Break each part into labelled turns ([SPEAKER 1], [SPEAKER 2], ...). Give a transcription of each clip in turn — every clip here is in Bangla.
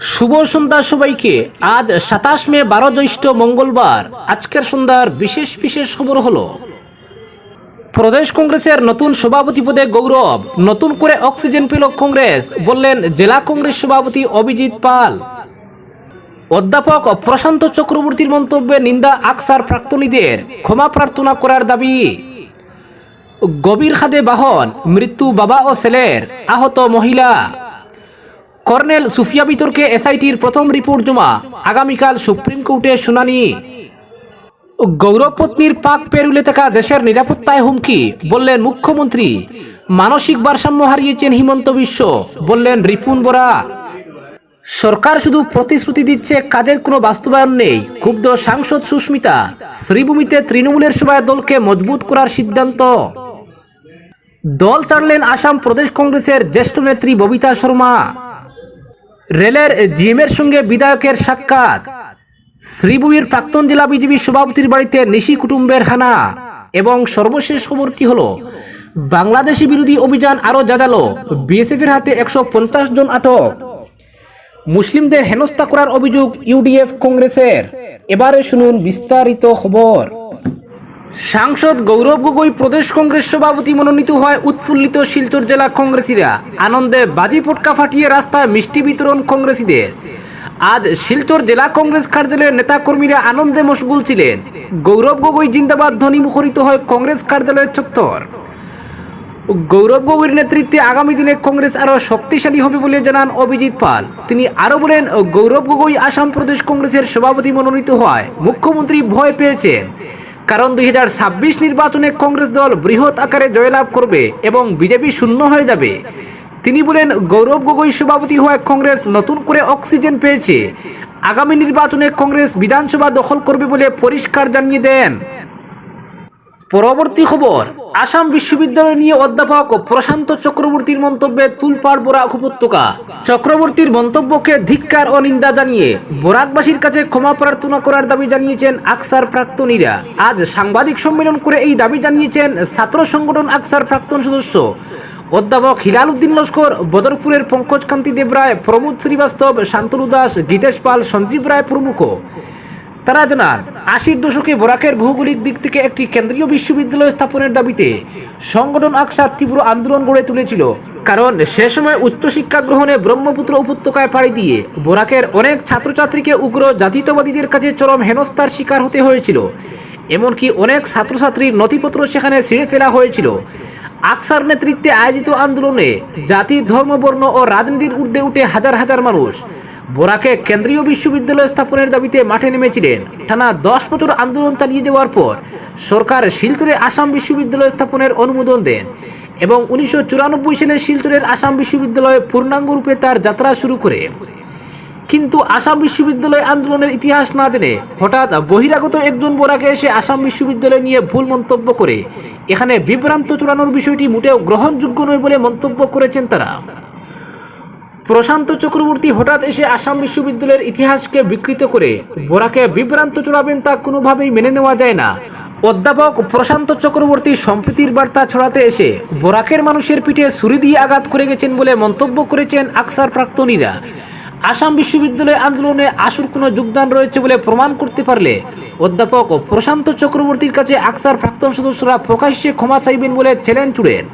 [SPEAKER 1] শুভ সন্ধ্যা সবাইকে। আজ সাতাশ মে, বারো জ্যৈষ্ঠ মঙ্গলবার। আজকের সন্ধ্যার বিশেষ বিশেষ খবর হলো, প্রদেশ কংগ্রেসের নতুন সভাপতি পদে গৌরব, নতুন করে অক্সিজেন পেল কংগ্রেস, বললেন জেলা কংগ্রেস সভাপতি অভিজিৎ পাল। অধ্যাপক প্রশান্ত চক্রবর্তীর মন্তব্যে নিন্দা আকসার প্রাক্তনীদের, ক্ষমা প্রার্থনা করার দাবি। গভীর খাদে বাহন, মৃত্যু বাবা ও ছেলের, আহত মহিলা। কর্নেল সুফিয়া বিতর্কে এসআইটির প্রথম রিপোর্ট জমা। আগামীকাল সুপ্রিম কোর্টে শুনানি। গৌরবপত্নীর পাক পেরুলে থাকা দেশের নিরাপত্তায় হুমকি, বললেন মুখ্যমন্ত্রী। মানসিক ভারসাম্য হারিয়েছেন হিমন্ত বিশ্ব, বললেন রিপুন বরা। সরকার শুধু প্রতিশ্রুতি দিচ্ছে কাজের কোনো বাস্তবায়ন নেই, ক্ষুব্ধ সাংসদ সুস্মিতা, শ্রীভূমিতে তৃণমূলের সভায় দলকে মজবুত করার সিদ্ধান্ত। দল ছাড়লেন আসাম প্রদেশ কংগ্রেসের জ্যেষ্ঠ নেত্রী ববিতা শর্মা। রেলের জিএমের সঙ্গে বিধায়কের সাক্ষাৎ। শ্রীভূমির প্রাক্তন জেলা বিজেপি সভাপতির বাড়িতে নিশি কুটুম্বের হানা এবং সর্বশেষ খবর কি হলো? বাংলাদেশি বিরোধী অভিযান আরও জাগালো বিএসএফ এর হাতে একশো পঞ্চাশ জন আটক। মুসলিমদের হেনস্থা করার অভিযোগ ইউডিএফ কংগ্রেসের। এবারে শুনুন বিস্তারিত খবর। সাংসদ গৌরব গগৈ প্রদেশ কংগ্রেস সভাপতি মনোনীত হয় উৎফুল্লিত শিলচর জেলা কংগ্রেসীরা। আনন্দে বাজি পটকা ফাটিয়ে রাস্তায় মিষ্টি বিতরণ কংগ্রেসীদের। আজ শিলচর জেলা কংগ্রেস কার্যালয়ের নেতাকর্মীরা আনন্দে মশগুল ছিলেন। গৌরব গগৈ জিন্দাবাদ ধ্বনি মুখরিত হয় কংগ্রেস কার্যালয়ের চত্বর। গৌরব গগৈর নেতৃত্বে আগামী দিনে কংগ্রেস আরও শক্তিশালী হবে বলে জানান অভিজিৎ পাল। তিনি আরও বলেন, গৌরব গগৈ আসাম প্রদেশ কংগ্রেসের সভাপতি মনোনীত হয় মুখ্যমন্ত্রী ভয় পেয়েছেন। কারণ দুই হাজার ছাব্বিশ নির্বাচনে কংগ্রেস দল বৃহৎ আকারে জয়লাভ করবে এবং বিজেপি শূন্য হয়ে যাবে। তিনি বলেন, গৌরব গগৈ, সভাপতি হওয়ায় কংগ্রেস নতুন করে অক্সিজেন পেয়েছে। আগামী নির্বাচনে কংগ্রেস বিধানসভা দখল করবে বলে পরিষ্কার জানিয়ে দেন। পরবর্তী খবর, আসাম বিশ্ববিদ্যালয় নিয়ে অধ্যাপক প্রশান্ত চক্রবর্তীর মন্তব্যে তুলপাড় বরাক উপত্যকা। চক্রবর্তীর মন্তব্যকে ধিক্কার ও নিন্দা জানিয়ে বরাকবাসীর কাছে ক্ষমা প্রার্থনা করার দাবি জানিয়েছেন আকসার প্রাক্তনীরা। আজ সাংবাদিক সম্মেলন করে এই দাবি জানিয়েছেন ছাত্র সংগঠন আকসার প্রাক্তন সদস্য। অধ্যাপক হিলাল উদ্দিন লস্কর, বদরপুরের পঙ্কজ কান্তি দেবরায় প্রমোদ শ্রীবাস্তব, শান্তনু দাস, গীতেশ পাল, সঞ্জীব রায় প্রমুখ। তারা জানান, আশির দশকে বরাকের ভৌগোলিক দিক থেকে একটি কেন্দ্রীয় বিশ্ববিদ্যালয় স্থাপনের দাবিতে সংগঠন আকসার তীব্র আন্দোলন গড়ে তুলেছিল। কারণ সে সময় উচ্চশিক্ষা গ্রহণে ব্রহ্মপুত্র উপত্যকায় পাড়ি দিয়ে বরাকের অনেক ছাত্রছাত্রীকে উগ্র জাতীয়তাবাদীদের কাছে চরম হেনস্থার শিকার হতে হয়েছিল। এমনকি অনেক ছাত্রছাত্রীর নথিপত্র সেখানে ছিঁড়ে ফেলা হয়েছিল। আকসার নেতৃত্বে আয়োজিত আন্দোলনে জাতি, ধর্ম, বর্ণ ও রাজনীতির ঊর্ধ্বে উঠে হাজার হাজার মানুষ বোরাকে কেন্দ্রীয় বিশ্ববিদ্যালয় স্থাপনের দাবিতে মাঠে নেমেছিলেন। টানা দশ বছর আন্দোলন চালিয়ে যাওয়ার পর সরকার শিলচরে আসাম বিশ্ববিদ্যালয় স্থাপনের অনুমোদন দেন এবং উনিশশো চুরানব্বই সালে শিলচরের আসাম বিশ্ববিদ্যালয় পূর্ণাঙ্গ রূপে তার যাত্রা শুরু করে। কিন্তু আসাম বিশ্ববিদ্যালয় আন্দোলনের ইতিহাস না জেনে হঠাৎ বহিরাগত একজন বোরাকে এসে আসাম বিশ্ববিদ্যালয় নিয়ে ভুল মন্তব্য করে। এখানে বিভ্রান্ত চূড়ানোর বিষয়টি মোটেও গ্রহণযোগ্য নয় বলে মন্তব্য করেছেন তারা। প্রশান্ত চক্রবর্তী হঠাৎ এসে আসাম বিশ্ববিদ্যালয়ের ইতিহাসকে বিকৃত করে। বোরাকে বিভ্রান্ত চড়াবেন তা কোনোভাবেই মেনে নেওয়া যায় না। অধ্যাপক প্রশান্ত চক্রবর্তী সম্প্রীতির বার্তা ছড়াতে এসে বোরাকের মানুষের পিঠে ছুরি দিয়ে আঘাত করে গেছেন বলে মন্তব্য করেছেন আকসার প্রাক্তনীরা। আসাম বিশ্ববিদ্যালয় আন্দোলনে আসুর কোনো যোগদান রয়েছে বলে প্রমাণ করতে পারলে অধ্যাপক ও প্রশান্ত চক্রবর্তীর কাছে আকসার প্রাক্তন সদস্যরা প্রকাশ্যে ক্ষমা চাইবেন বলে চ্যালেঞ্জ ছুড়েন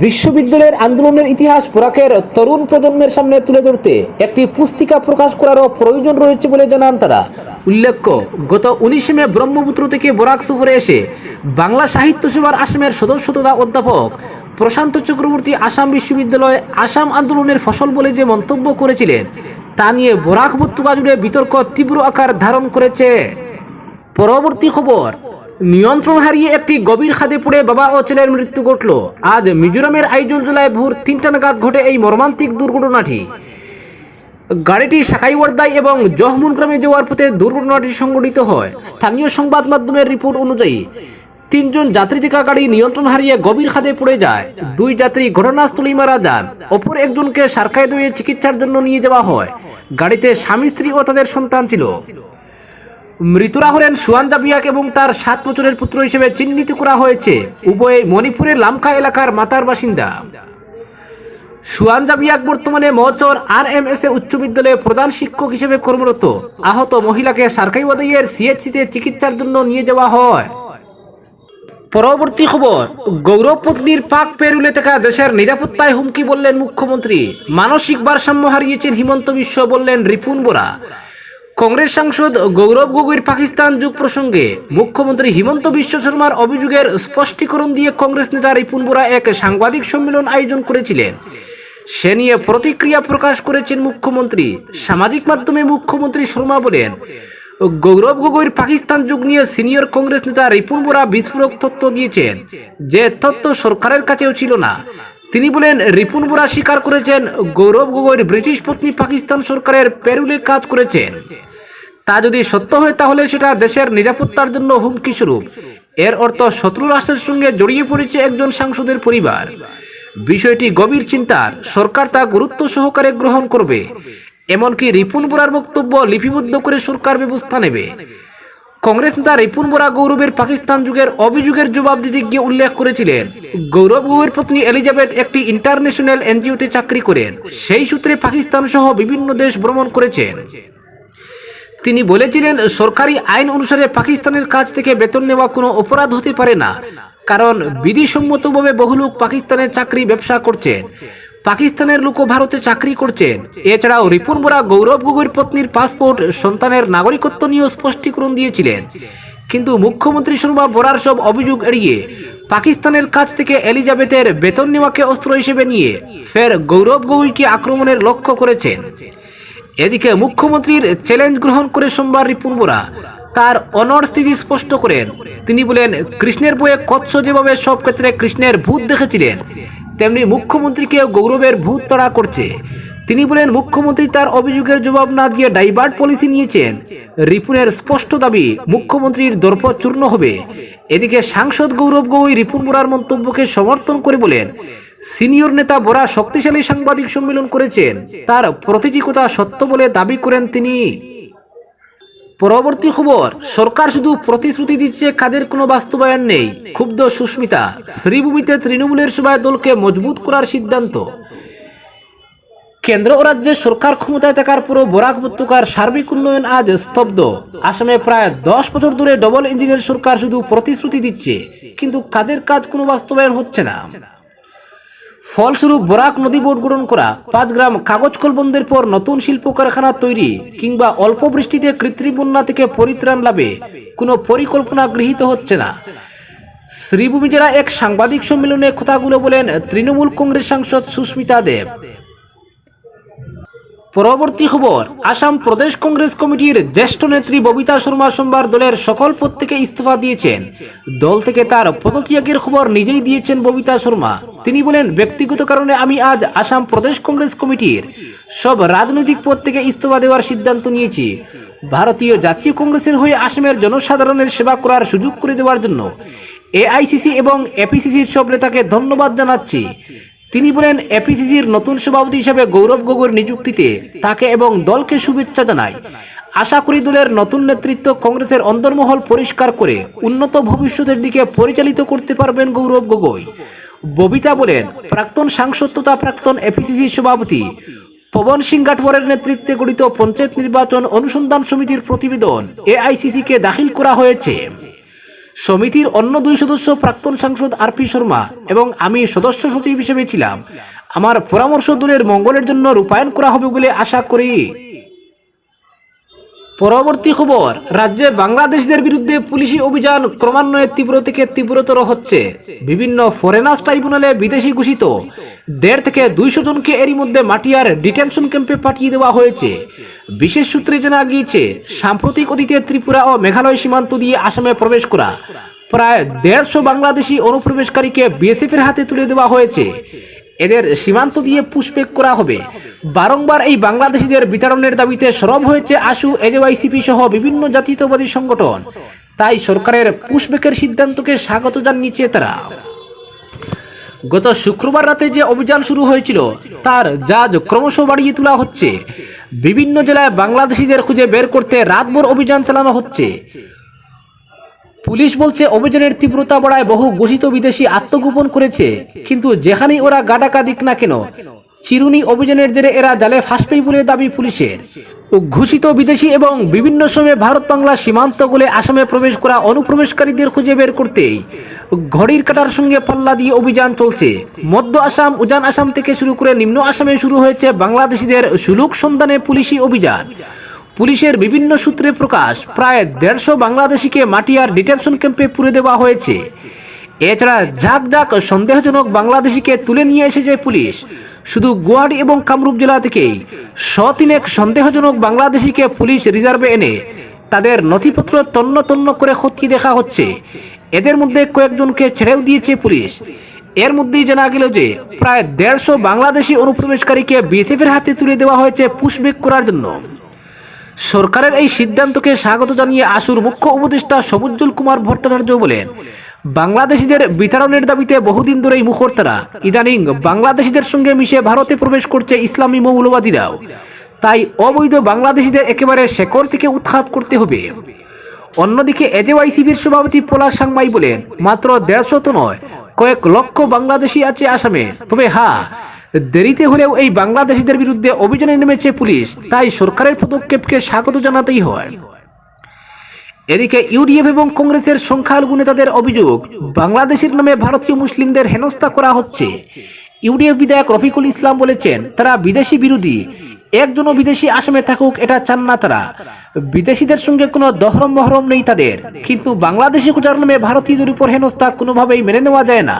[SPEAKER 1] বিশ্ববিদ্যালয়ের আন্দোলনের ইতিহাস বোরাকের তরুণ প্রজন্মের সামনে তুলে ধরতে একটি পুস্তিকা প্রকাশ করারও প্রয়োজন রয়েছে বলে জানান তারা। উল্লেখ্য, গত উনিশে মে ব্রহ্মপুত্র থেকে বরাক সফরে এসে বাংলা সাহিত্য সভার আসামের সদস্য তথা অধ্যাপক প্রশান্ত চক্রবর্তী আসাম বিশ্ববিদ্যালয় আসাম আন্দোলনের ফসল বলে যে মন্তব্য করেছিলেন তা নিয়ে বরাক উপত্যকা জুড়ে বিতর্ক তীব্র আকার ধারণ করেছে। পরবর্তী খবর, নিয়ন্ত্রণ হারিয়ে একটি গভীর খাদে পড়ে বাবা ও ছেলের মৃত্যু ঘটল। আজ মিজোরামের আইজল জেলায় ভোর তিনটা নাগাদ ঘটে এই মর্মান্তিক দুর্ঘটনাটি। গাড়িটি সাকাইওয়ার্দাই এবং জহমুন গ্রামে যাওয়ার পথে দুর্ঘটনাটি সংঘটিত হয়। স্থানীয় সংবাদ মাধ্যমের রিপোর্ট অনুযায়ী তিনজন যাত্রী থাকা গাড়ি নিয়ন্ত্রণ হারিয়ে গভীর খাদে পড়ে যায়। দুই যাত্রী ঘটনাস্থলেই মারা যান। অপর একজনকে সারকায় দইয়ে চিকিৎসার জন্য নিয়ে যাওয়া হয়। গাড়িতে স্বামী, স্ত্রী ও তাদের সন্তান ছিল। মৃতরা হলেন সুয়ান জাবিয়াক এবং তার সাত বছরের পুত্র হিসেবে চিহ্নিত করা হয়েছে। উভয়ে মণিপুরের লামখা এলাকার মাতার বাসিন্দা। সুয়ান জাবিয়াক বর্তমানে মহচর আর এম এস এ উচ্চ বিদ্যালয়ে প্রধান শিক্ষক হিসেবে কর্মরত। আহত মহিলাকে সারকাই ওয়াদাইয়ের সিএইচসিতে চিকিৎসার জন্য নিয়ে যাওয়া হয়। পরবর্তী খবর গৌরব পত্নীর পাক পেরুলে থাকা দেশের নিরাপত্তায় হুমকি বললেন মুখ্যমন্ত্রী। মানসিক ভারসাম্য হারিয়েছেন হিমন্ত বিশ্ব বললেন রিপুন বোরা। কংগ্রেস সাংসদ গৌরব গগৈর পাকিস্তান যুগ প্রসঙ্গে, মুখ্যমন্ত্রী হিমন্ত বিশ্ব শর্মার অভিযোগের স্পষ্টীকরণ দিয়ে কংগ্রেস নেতা রিপুন বোরা এক সাংবাদিক সম্মেলন আয়োজন করেছিলেন। সে নিয়ে প্রতিক্রিয়া প্রকাশ করেছেন মুখ্যমন্ত্রী। সামাজিক মাধ্যমে মুখ্যমন্ত্রী শর্মা বলেন গৌরব গগৈর পাকিস্তান যুগ নিয়ে সিনিয়র কংগ্রেস নেতা রিপুন বোরা বিস্ফোরক তথ্য দিয়েছেন, যে তথ্য সরকারের কাছেও ছিল না। তিনি বলেন, রিপুন বোরা স্বীকার করেছেন, গৌরব গগৈর ব্রিটিশ পত্নী পাকিস্তান সরকারের পেরুলে কাজ করেছেন। তা যদি সত্য হয়, তাহলে সেটা দেশের নিরাপত্তার জন্য হুমকি স্বরূপ। এর অর্থ শত্রু রাষ্ট্রের সঙ্গে জড়িয়ে পড়েছে একজন সাংসদের পরিবার। বিষয়টি গভীর চিন্তার। সরকার তা গুরুত্ব সহকারে গ্রহণ করবে। এমনকি রিপুন বোরার বক্তব্য লিপিবদ্ধ করে সরকার ব্যবস্থা নেবে। কংগ্রেস নেতা রিপুন বোরা গৌরবের পাকিস্তান যুগের অভিযোগের জবাব দিতে গিয়ে উল্লেখ করেছিলেন, গৌরব গগৈর পত্নী এলিজাবেথ একটি ইন্টারন্যাশনাল এনজিওতে চাকরি করেন। সেই সূত্রে পাকিস্তান সহ বিভিন্ন দেশ ভ্রমণ করেছেন। তিনি বলেছিলেন, সরকারি আইন অনুসারে পাকিস্তানের কাছ থেকে বেতন নেওয়া কোনো অপরাধ হতে পারে না, কারণ বিধিসম্মতভাবে বহু লোক পাকিস্তানের চাকরি ব্যবসা করছেন। পাকিস্তানের লোকও ভারতে চাকরি করছেন। এছাড়াও রিপুন বোরা, গৌরব গগৈর পত্নীর পাসপোর্ট সন্তানের নাগরিকত্ব নিয়েও স্পষ্টীকরণ দিয়েছিলেন। কিন্তু মুখ্যমন্ত্রী শর্মা বোরার সব অভিযোগ এড়িয়ে পাকিস্তানের কাছ থেকে এলিজাবেথের বেতন নেওয়াকে অস্ত্র হিসেবে নিয়ে ফের গৌরব গগৈকে আক্রমণের লক্ষ্য করেছেন। এদিকে মুখ্যমন্ত্রীর চ্যালেঞ্জ গ্রহণ করে সোমবার রিপুন বোরা তার অনর স্থিতি স্পষ্ট করেন। তিনি বলেন, কৃষ্ণের বইয়ে কচ্ছ যেভাবে সব ক্ষেত্রে কৃষ্ণের ভূত দেখেছিলেন তেমনি মুখ্যমন্ত্রীকেও গৌরবের ভূত করছে। তিনি বলেন, মুখ্যমন্ত্রী তার অভিযোগের জবাব না দিয়ে ডাইভার্ট পলিসি নিয়েছেন। রিপুনের স্পষ্ট দাবি, মুখ্যমন্ত্রীর দর্প চূর্ণ হবে। এদিকে সাংসদ গৌরব গগৈ রিপুন বোরার মন্তব্যকে সমর্থন করে বলেন, সিনিয়র নেতা বোরা শক্তিশালী সাংবাদিক সম্মেলন করেছেন। তার প্রতিটি কথা সত্য বলে দাবি করেন তিনি। পরবর্তী খবর, সরকার শুধু প্রতিশ্রুতি দিচ্ছে কাজের কোনো বাস্তবায়ন নেই। ক্ষুব্ধ সুস্মিতা, শ্রীভূমিতে তৃণমূলের সভায় দলকে মজবুত করার সিদ্ধান্ত। কেন্দ্র ও রাজ্যের সরকার ক্ষমতায় থাকার পুরো বরাক উপত্যকার সার্বিক উন্নয়ন আজ স্তব্ধ। আসামে প্রায় দশ বছর ধরে ডবল ইঞ্জিনের সরকার শুধু প্রতিশ্রুতি দিচ্ছে, কিন্তু কাজের কাজ কোনো বাস্তবায়ন হচ্ছে না। ফলস্বরূপ বরাক নদী বোর্ড গঠন করা পাঁচ গ্রাম কাগজ কল বন্ধের পর নতুন শিল্প কারখানা তৈরি কিংবা অল্প বৃষ্টিতে কৃত্রিম বন্যা থেকে পরিত্রাণ লাভে কোনো পরিকল্পনা গৃহীত হচ্ছে না। শ্রীভূমি জেলা এক সাংবাদিক সম্মেলনে কথাগুলো বলেন তৃণমূল কংগ্রেস সাংসদ সুস্মিতা দেব। পরবর্তী খবর, আসাম প্রদেশ কংগ্রেস কমিটির জ্যেষ্ঠ নেত্রী ববিতা শর্মা সোমবার দলের সকল পদ থেকে ইস্তফা দিয়েছেন। দল থেকে তার পদত্যাগের খবর নিজেই দিয়েছেন ববিতা শর্মা। তিনি বলেন, ব্যক্তিগত কারণে আমি আজ আসাম প্রদেশ কংগ্রেস কমিটির সব রাজনৈতিক পদ থেকে ইস্তফা দেওয়ার সিদ্ধান্ত নিয়েছি। ভারতীয় জাতীয় কংগ্রেসের হয়ে আসামের জনসাধারণের সেবা করার সুযোগ করে দেওয়ার জন্য এআইসিসি এবং এপিসিসির সব নেতাকে ধন্যবাদ জানাচ্ছি। তিনি বলেন এপিসিসির নতুন সভাপতি হিসেবে গৌরব গগৈর নিযুক্তিতে তাকে এবং দলকে শুভেচ্ছা জানায় আশা করি দলের নতুন নেতৃত্ব কংগ্রেসের অন্তর্মহল পরিষ্কার করে উন্নত ভবিষ্যতের দিকে পরিচালিত করতে পারবেন গৌরব গগৈ। ববিতা বলেন, প্রাক্তন সাংসদ তথা প্রাক্তন এপিসিসি সভাপতি পবন সিং গাটওয়ারের নেতৃত্বে গঠিত পঞ্চায়েত নির্বাচন অনুসন্ধান সমিতির প্রতিবেদন এআইসিসি কে দাখিল করা হয়েছে। সমিতির অন্য দুই সদস্য প্রাক্তন সাংসদ আর পি শর্মা এবং আমি সদস্য সচিব হিসেবে ছিলাম। আমার পরামর্শ দলের মঙ্গলের জন্য রূপায়ণ করা হবে বলে আশা করি। পরবর্তী খবর, রাজ্যে বাংলাদেশিদের বিরুদ্ধে পুলিশি অভিযান ক্রমান্বয়ে তীব্র থেকে তীব্রতর হচ্ছে। বিভিন্ন ফরেনার্স ট্রাইব্যুনালে বিদেশি ঘোষিত। দেড় থেকে দুইশো জনকে এরই মধ্যে মাটিয়ার ডিটেনশন ক্যাম্পে পাঠিয়ে দেওয়া হয়েছে। বিশেষ সূত্রে জানা গিয়েছে, সাম্প্রতিক অতীতে ত্রিপুরা ও মেঘালয় সীমান্ত দিয়ে আসামে প্রবেশ করা প্রায় দেড়শো বাংলাদেশি অনুপ্রবেশকারীকে বিএসএফ এর হাতে তুলে দেওয়া হয়েছে। এদের সীমান্ত দিয়ে পুষ্পেক করা হবে। বারংবার এই বাংলাদেশিদের বিতরণের দাবিতে সরব হয়েছে আশু, এজেওয়াইসিপি সহ বিভিন্ন জাতীয়তাবাদী সংগঠন। তাই সরকারের পুষ্পেকের সিদ্ধান্তকে স্বাগত জানিয়েছে তারা। গত শুক্রবার রাতে যে অভিযান শুরু হয়েছিল, তার জাজ ক্রমশ বাড়িয়ে তোলা হচ্ছে। বিভিন্ন জেলায় বাংলাদেশিদের খুঁজে বের করতে রাতভর অভিযান চালানো হচ্ছে। পুলিশ বলছে অভিযানের তীব্রতা বাড়ায় বহু ঘোষিত বিদেশি আত্মগোপন করেছে। কিন্তু যেখানেই ওরা গাডাকা দিক না কেন, চিরুনি অভিযানের জেরে এরা জালে ফাঁসবে বলে দাবি পুলিশের। ঘোষিত বিদেশি এবং বিভিন্ন সময়ে ভারত বাংলা সীমান্ত বলে আসামে প্রবেশ করা অনুপ্রবেশকারীদের খুঁজে বের করতেই ঘড়ির কাটার সঙ্গে পাল্লা দিয়ে অভিযান চলছে। মধ্য আসাম, উজান আসাম থেকে শুরু করে নিম্ন আসামে শুরু হয়েছে বাংলাদেশিদের সুলুক সন্ধানে পুলিশি অভিযান। পুলিশের বিভিন্ন সূত্রে প্রকাশ, প্রায় দেড়শো বাংলাদেশিকে মাটিয়ার ডিটেনশন ক্যাম্পে পুরে দেওয়া হয়েছে। এছাড়া ঝাঁক ঝাঁক সন্দেহজনক বাংলাদেশিকে তুলে নিয়ে এসেছে পুলিশ। শুধু গুয়াহাটি এবং কামরূপ জেলা থেকেই শতিনেক সন্দেহজনক বাংলাদেশিকে পুলিশ রিজার্ভে এনে তাদের নথিপত্র তন্ন তন্ন করে খতিয়ে দেখা হচ্ছে। এদের মধ্যে কয়েকজনকে ছেড়েও দিয়েছে পুলিশ। এর মধ্যেই জানা গেল যে প্রায় দেড়শো বাংলাদেশি অনুপ্রবেশকারীকে বিএসএফের হাতে তুলে দেওয়া হয়েছে পুশব্যাক করার জন্য। সরকারের এই সিদ্ধান্তকে স্বাগত জানিয়ে আসুর মুখ্য উপদেষ্টা সবুজ্জল কুমার ভট্টাচার্য বলেন, বাংলাদেশিদের বিতরণের দাবিতে বহুদিন ধরেই মুখর তারা ইদানিং বাংলাদেশিদের সঙ্গে মিশে ভারতে প্রবেশ করছে ইসলামী মৌলবাদীরাও। তাই অবৈধ বাংলাদেশিদের একেবারে শেকড় থেকে উৎখাত করতে হবে। অন্যদিকে এজেওয়াইসিবির সভাপতি পলাশ সাংমাই বলেন, মাত্র দেড়শো তো নয়, কয়েক লক্ষ বাংলাদেশি আছে আসামে। তবে হ্যাঁ দেরিতে হলেও এই বাংলাদেশিদের বিরুদ্ধে অভিযানে নেমেছে পুলিশ, তাই সরকারের পদক্ষেপকে স্বাগত জানাতেই হয়। এদিকে ইউডিএফ এবং কংগ্রেসের সংখ্যালঘু নেতাদের অভিযোগ, বাংলাদেশের নামে ভারতীয় মুসলিমদের হেনস্থা করা হচ্ছে। ইউডিএফ বিধায়ক রফিকুল ইসলাম বলেছেন, তারা বিদেশি বিরোধী, একজনও বিদেশি আসামে থাকুক, এটা চান না তারা। বিদেশিদের সঙ্গে কোনো দহরম মহরম নেই তাদের, কিন্তু বাংলাদেশি খোঁজার নামে ভারতীয়দের উপর হেনস্থা কোনোভাবেই মেনে নেওয়া যায় না।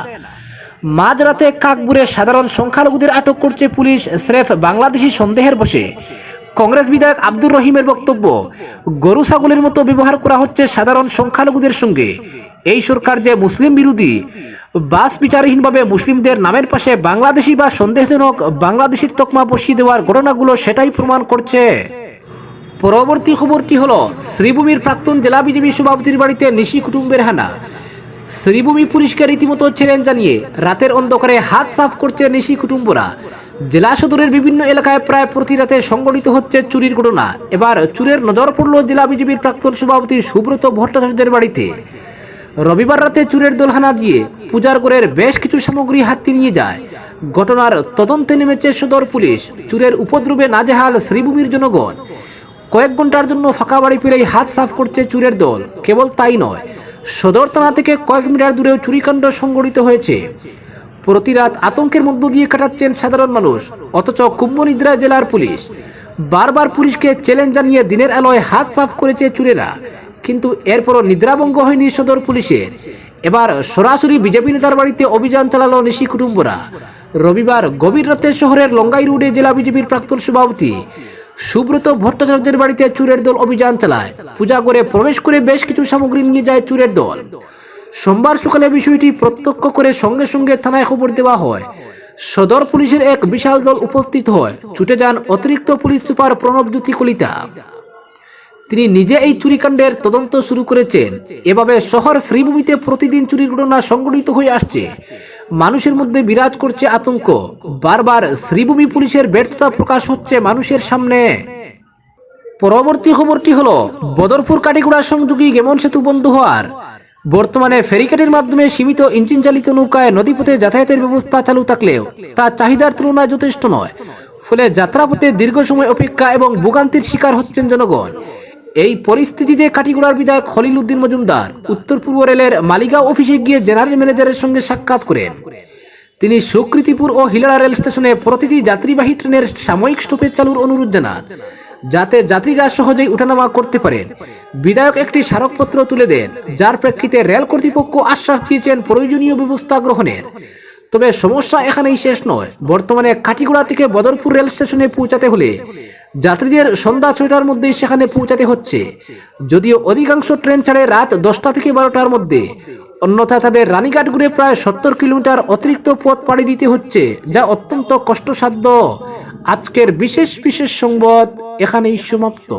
[SPEAKER 1] মাঝরাতে কাকপুরে সাধারণ সংখ্যালঘুদের আটক করছে পুলিশ, স্রেফ বাংলাদেশি সন্দেহের বসে কংগ্রেস বিধায়ক আব্দুর রহিমের বক্তব্য, গরু ছাগলের মতো ব্যবহার করা হচ্ছে সাধারণ সংখ্যালঘুদের সঙ্গে। এই সরকার যে মুসলিম বিরোধী, বাস বিচারহীনভাবে মুসলিমদের নামের পাশে বাংলাদেশি বা সন্দেহজনক বাংলাদেশির তকমা বসিয়ে দেওয়ার ঘটনাগুলো সেটাই প্রমাণ করছে। পরবর্তী খবরটি হলো, শ্রীভূমির প্রাক্তন জেলা বিজেপি সভাপতির বাড়িতে নিশি কুটুম্বের হানা। শ্রীভূমি পুলিশকে রীতিমতো চ্যালেঞ্জ জানিয়ে রাতের অন্ধকারে হাত সাফ করছে নিশি কুটুম্বরা। জেলা সদরের বিভিন্ন এলাকায় প্রায় প্রতি রাতে সংগঠিত হচ্ছে চুরির ঘটনা। এবার চুরের নজর পড়ল জেলা বিজেপির প্রাক্তন সভাপতি সুব্রত ভট্টাচার্যের বাড়িতে। রবিবার রাতে চুরের দোলহানা দিয়ে পূজার ঘরের বেশ কিছু সামগ্রী হাতি নিয়ে যায়। ঘটনার তদন্তে নেমেছে সদর পুলিশ। চুরের উপদ্রবে নাজেহাল শ্রীভূমির জনগণ। কয়েক ঘণ্টার জন্য ফাঁকা বাড়ি পেলেই হাত সাফ করছে চুরের দল। কেবল তাই নয় সদর থানা থেকে কয়েক মিটার দূরেও চুরিকাণ্ড সংঘটিত হয়েছে। প্রতি রাত আতঙ্কের মধ্য দিয়ে কাটাচ্ছেন সাধারণ মানুষ, অথচ কুম্ভনিদ্রা জেলার পুলিশ বারবার পুলিশকে চ্যালেঞ্জ জানিয়ে দিনের আলোয় হাত সাফ করেছে চুরেরা। কিন্তু এরপরও নিদ্রাভঙ্গ হয়নি সদর পুলিশের। এবার সরাসরি বিজেপি নেতার বাড়িতে অভিযান চালালো নিশি কুটুম্বরা। রবিবার গভীর রাতে শহরের লঙ্গাই রোডে জেলা বিজেপির প্রাক্তন সভাপতি সুব্রত ভট্টাচার্যের বাড়িতে চুরের দল অভিযান চালায়। পূজা করে প্রবেশ করে বেশ কিছু সামগ্রী নিয়ে যায় চুরের দল। সোমবার সকালে বিষয়টি প্রত্যক্ষ করে সঙ্গে সঙ্গে থানায় খবর দেওয়া হয়। সদর পুলিশের এক বিশাল দল উপস্থিত হয়। ছুটে যান অতিরিক্ত পুলিশ সুপার প্রণব জ্যোতি কলিতা। তিনি নিজে এই চুরিকাণ্ডের তদন্ত শুরু করেছেন। এভাবে শহর শ্রীভূমিতে প্রতিদিন চুরির ঘটনা সংঘটিত হয়ে আসছে। মানুষের মধ্যে বিরাজ করছে আতঙ্ক। বারবার শ্রীভূমি পুলিশের ব্যর্থতা প্রকাশ হচ্ছে মানুষের সামনে। পরবর্তী খবরটি হলো, বদরপুর কাটিগুড়া সংযোগী গেমন সেতু বন্ধ হওয়ার। বর্তমানে ফেরিকাটের মাধ্যমে সীমিত ইঞ্জিন চালিত নৌকায় নদীপথে যাতায়াতের ব্যবস্থা চালু থাকলেও তা চাহিদার তুলনায় যথেষ্ট নয়। ফলে যাত্রাপথে দীর্ঘ সময় অপেক্ষা এবং ভোগান্তির শিকার হচ্ছেন জনগণ। এই পরিস্থিতিতে কাটিগুড়ার বিধায়ক খলিল উদ্দিন মজুমদার উত্তর পূর্ব রেলের মালিগাঁও অফিসে গিয়ে জেনারেল ম্যানেজারের সঙ্গে সাক্ষাৎ করেন। তিনি সুকৃতিপুর ও হিলাড়া রেল স্টেশনে প্রতিটি যাত্রীবাহী ট্রেনের সাময়িক স্টপেজ চালুর অনুরোধ জানান, যাতে যাত্রীরা সহজেই উঠানামা করতে পারেন। বিধায়ক একটি স্মারকপত্র তুলে দেন, যার প্রেক্ষিতে রেল কর্তৃপক্ষ আশ্বাস দিয়েছেন প্রয়োজনীয় ব্যবস্থা গ্রহণের। তবে সমস্যা এখানেই শেষ নয়, বর্তমানে কাটিগুড়া থেকে বদরপুর রেল স্টেশনে পৌঁছাতে হলে যাত্রীদের সন্ধ্যা ছয়টার মধ্যেই সেখানে পৌঁছাতে হচ্ছে। যদিও অধিকাংশ ট্রেন ছাড়ে রাত দশটা থেকে বারোটার মধ্যে। অন্যথা তাদের রানীঘাট ঘুরে প্রায় সত্তর কিলোমিটার অতিরিক্ত পথ পাড়ি দিতে হচ্ছে, যা অত্যন্ত কষ্টসাধ্য। আজকের বিশেষ বিশেষ সংবাদ এখানেই সমাপ্ত।